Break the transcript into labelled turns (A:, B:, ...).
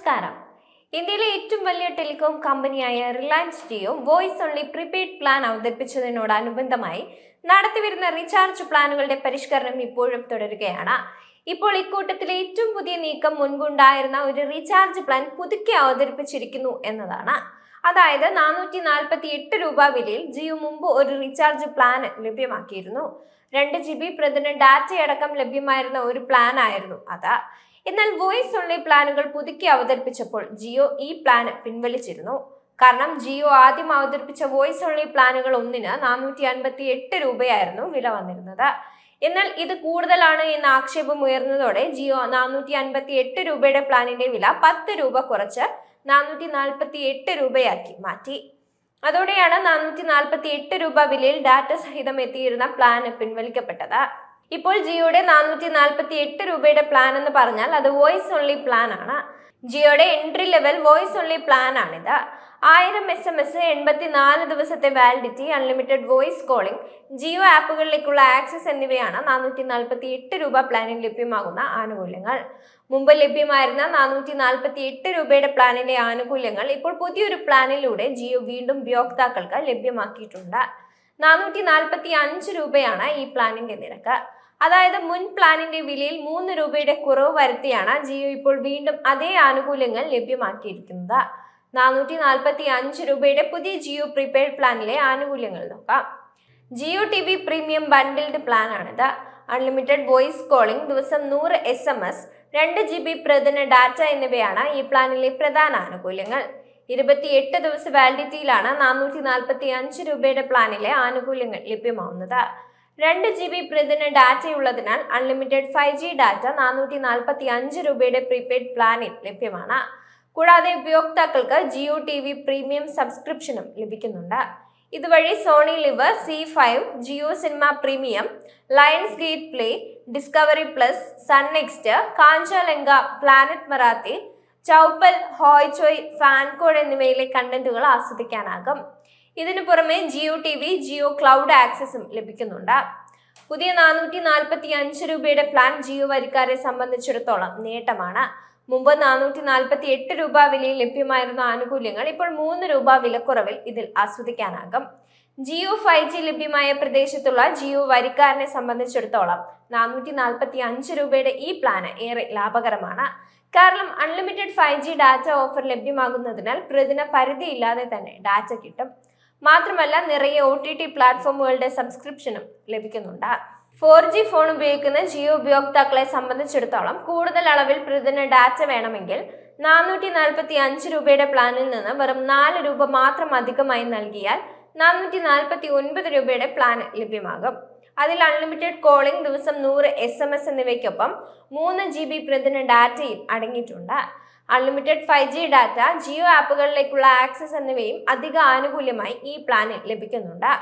A: നമസ്കാരം. ഇന്ത്യയിലെ ഏറ്റവും വലിയ ടെലികോം കമ്പനിയായ Reliance Jio voice only prepaid plan അവതരിപ്പിച്ചതിനോടനുബന്ധമായി നടത്തിവരുന്ന റീചാർജ് പ്ലാനുകളുടെ പരിഷ്കരണം ഇപ്പോഴും തുടരുകയാണ്. ഇപ്പോൾ ഇക്കൂട്ടത്തിലെ ഏറ്റവും പുതിയ നീക്കം മുൻപുണ്ടായിരുന്ന ഒരു റീചാർജ് പ്ലാൻ പുതുക്കി അവതരിപ്പിച്ചിരിക്കുന്നു എന്നതാണ്. അതായത് നാനൂറ്റി നാൽപ്പത്തി എട്ട് രൂപ വിലയിൽ ജിയോ മുമ്പ് ഒരു റീചാർജ് പ്ലാൻ ലഭ്യമാക്കിയിരുന്നു. രണ്ട് ജി ബി പ്രതിദിന ഡാറ്റയടക്കം ലഭ്യമായിരുന്ന ഒരു പ്ലാൻ ആയിരുന്നു അത്. എന്നാൽ വോയിസ് ഓൺലി പ്ലാനുകൾ പുതുക്കി അവതരിപ്പിച്ചപ്പോൾ ജിയോ ഈ പ്ലാൻ പിൻവലിച്ചിരുന്നു. കാരണം ജിയോ ആദ്യം അവതരിപ്പിച്ച വോയിസ് ഓൺലി പ്ലാനുകൾ ഒന്നിന് നാനൂറ്റി അൻപത്തി എട്ട് രൂപയായിരുന്നു വില വന്നിരുന്നത്. എന്നാൽ ഇത് കൂടുതലാണ് എന്ന ആക്ഷേപം ഉയർന്നതോടെ ജിയോ നാനൂറ്റി അൻപത്തി എട്ട് രൂപയുടെ പ്ലാനിന്റെ വില പത്ത് രൂപ കുറച്ച് നാനൂറ്റി നാൽപ്പത്തി എട്ട് രൂപയാക്കി മാറ്റി. അതോടെയാണ് നാനൂറ്റി നാൽപ്പത്തി എട്ട് രൂപ വിലയിൽ ഡാറ്റ സഹിതം എത്തിയിരുന്ന പ്ലാൻ പിൻവലിക്കപ്പെട്ടത്. ഇപ്പോൾ ജിയോയുടെ നാനൂറ്റി നാൽപ്പത്തി എട്ട് രൂപയുടെ പ്ലാൻ എന്ന് പറഞ്ഞാൽ അത് വോയിസ് ഓൺലി പ്ലാൻ ആണ്. ജിയോയുടെ entry level voice only plan ആണിത്. ആയിരം എസ് എം എസ് എൺപത്തി നാല് ദിവസത്തെ validity unlimited voice calling Jio ആപ്പുകളിലേക്കുള്ള access എന്നിവയാണ് നാനൂറ്റി നാൽപ്പത്തി എട്ട് രൂപ പ്ലാനിൽ ലഭ്യമാകുന്ന ആനുകൂല്യങ്ങൾ. മുമ്പ് ലഭ്യമായിരുന്ന നാനൂറ്റി നാൽപ്പത്തി എട്ട് രൂപയുടെ പ്ലാനിലെ ആനുകൂല്യങ്ങൾ ഇപ്പോൾ പുതിയൊരു പ്ലാനിലൂടെ ജിയോ വീണ്ടും ഉപയോക്താക്കൾക്ക് ലഭ്യമാക്കിയിട്ടുണ്ട്. നാനൂറ്റി നാൽപ്പത്തി അഞ്ച് രൂപയാണ് ഈ പ്ലാനിന്റെ നിരക്ക്. അതായത് മുൻ പ്ലാനിന്റെ വിലയിൽ മൂന്ന് രൂപയുടെ കുറവ് വരുത്തിയാണ് ജിയോ ഇപ്പോൾ വീണ്ടും അതേ ആനുകൂല്യങ്ങൾ ലഭ്യമാക്കിയിരിക്കുന്നത്. നാനൂറ്റി നാൽപ്പത്തി അഞ്ച് രൂപയുടെ പുതിയ ജിയോ പ്രീപെയ്ഡ് പ്ലാനിലെ ആനുകൂല്യങ്ങൾ നോക്കാം. Jio T V premium bundled plan ആണിത് അൺലിമിറ്റഡ് വോയിസ് കോളിംഗ് ദിവസം നൂറ് എസ് എം എസ് രണ്ട് ജി ബി പ്രതിദിന ഡാറ്റ എന്നിവയാണ് ഈ പ്ലാനിലെ പ്രധാന ആനുകൂല്യങ്ങൾ. ഇരുപത്തിയെട്ട് ദിവസ വാലിഡിറ്റിയിലാണ് നാനൂറ്റി നാൽപ്പത്തി അഞ്ച് രൂപയുടെ പ്ലാനിലെ ആനുകൂല്യങ്ങൾ ലഭ്യമാവുന്നത്. രണ്ട് ജി ബി പ്രതിദിന ഡാറ്റയുള്ളതിനാൽ അൺലിമിറ്റഡ് ഫൈവ് ജി ഡാറ്റ നാനൂറ്റി നാൽപ്പത്തി അഞ്ച് രൂപയുടെ പ്രീപെയ്ഡ് പ്ലാനിൽ ലഭ്യമാണ്. കൂടാതെ ഉപയോക്താക്കൾക്ക് ജിയോ ടി വി പ്രീമിയം സബ്സ്ക്രിപ്ഷനും ലഭിക്കുന്നുണ്ട്. ഇതുവഴി Sony Liv Zee five Jio cinema premium Lionsgate play Discovery plus Sun Next Kanchalanka Planet Marathi Chaupal Hoichoi FanCode എന്നിവയിലെ കണ്ടന്റുകൾ ആസ്വദിക്കാനാകും. ഇതിനു പുറമെ Jio T V Jio cloud ആക്സസും ലഭിക്കുന്നുണ്ട്. പുതിയ നാനൂറ്റി നാൽപ്പത്തി അഞ്ച് രൂപയുടെ പ്ലാൻ ജിയോ വരിക്കാരെ സംബന്ധിച്ചിടത്തോളം നേട്ടമാണ്. മുമ്പ് നാനൂറ്റി നാൽപ്പത്തി എട്ട് രൂപ വിലയിൽ ലഭ്യമായിരുന്ന ആനുകൂല്യങ്ങൾ ഇപ്പോൾ മൂന്ന് രൂപ വിലക്കുറവിൽ ഇതിൽ ആസ്വദിക്കാനാകും. ജിയോ ഫൈവ് ജി ലഭ്യമായ പ്രദേശത്തുള്ള ജിയോ വരിക്കാരനെ സംബന്ധിച്ചിടത്തോളം നാനൂറ്റി നാൽപ്പത്തി അഞ്ച് രൂപയുടെ ഈ പ്ലാന് ഏറെ ലാഭകരമാണ്. കാരണം unlimited five G data offer ലഭ്യമാകുന്നതിനാൽ പ്രതിദിന പരിധിയില്ലാതെ തന്നെ ഡാറ്റ കിട്ടും. മാത്രമല്ല നിറയെ ഒ ടി ടി പ്ലാറ്റ്ഫോമുകളുടെ സബ്സ്ക്രിപ്ഷനും ലഭിക്കുന്നുണ്ട്. ഫോർ ജി ഫോൺ ഉപയോഗിക്കുന്ന ജിയോ ഉപയോക്താക്കളെ സംബന്ധിച്ചിടത്തോളം കൂടുതൽ അളവിൽ പ്രതിദിന ഡാറ്റ വേണമെങ്കിൽ നാനൂറ്റി നാൽപ്പത്തി അഞ്ച് രൂപയുടെ പ്ലാനിൽ നിന്ന് വെറും നാല് രൂപ മാത്രം അധികമായി നൽകിയാൽ നാനൂറ്റി നാൽപ്പത്തി ഒൻപത് രൂപയുടെ പ്ലാൻ ലഭ്യമാകും. അതിൽ അൺലിമിറ്റഡ് കോളിംഗ് ദിവസം നൂറ് എസ് എം എസ് എന്നിവയ്ക്കൊപ്പം മൂന്ന് ജി ബി പ്രതിദിന ഡാറ്റയും അടങ്ങിയിട്ടുണ്ട്. Unlimited five G data Jio ആപ്പുകളിലേക്കുള്ള access എന്നിവയും അധിക ആനുകൂല്യമായി ഈ പ്ലാനിൽ ലഭിക്കുന്നുണ്ട്.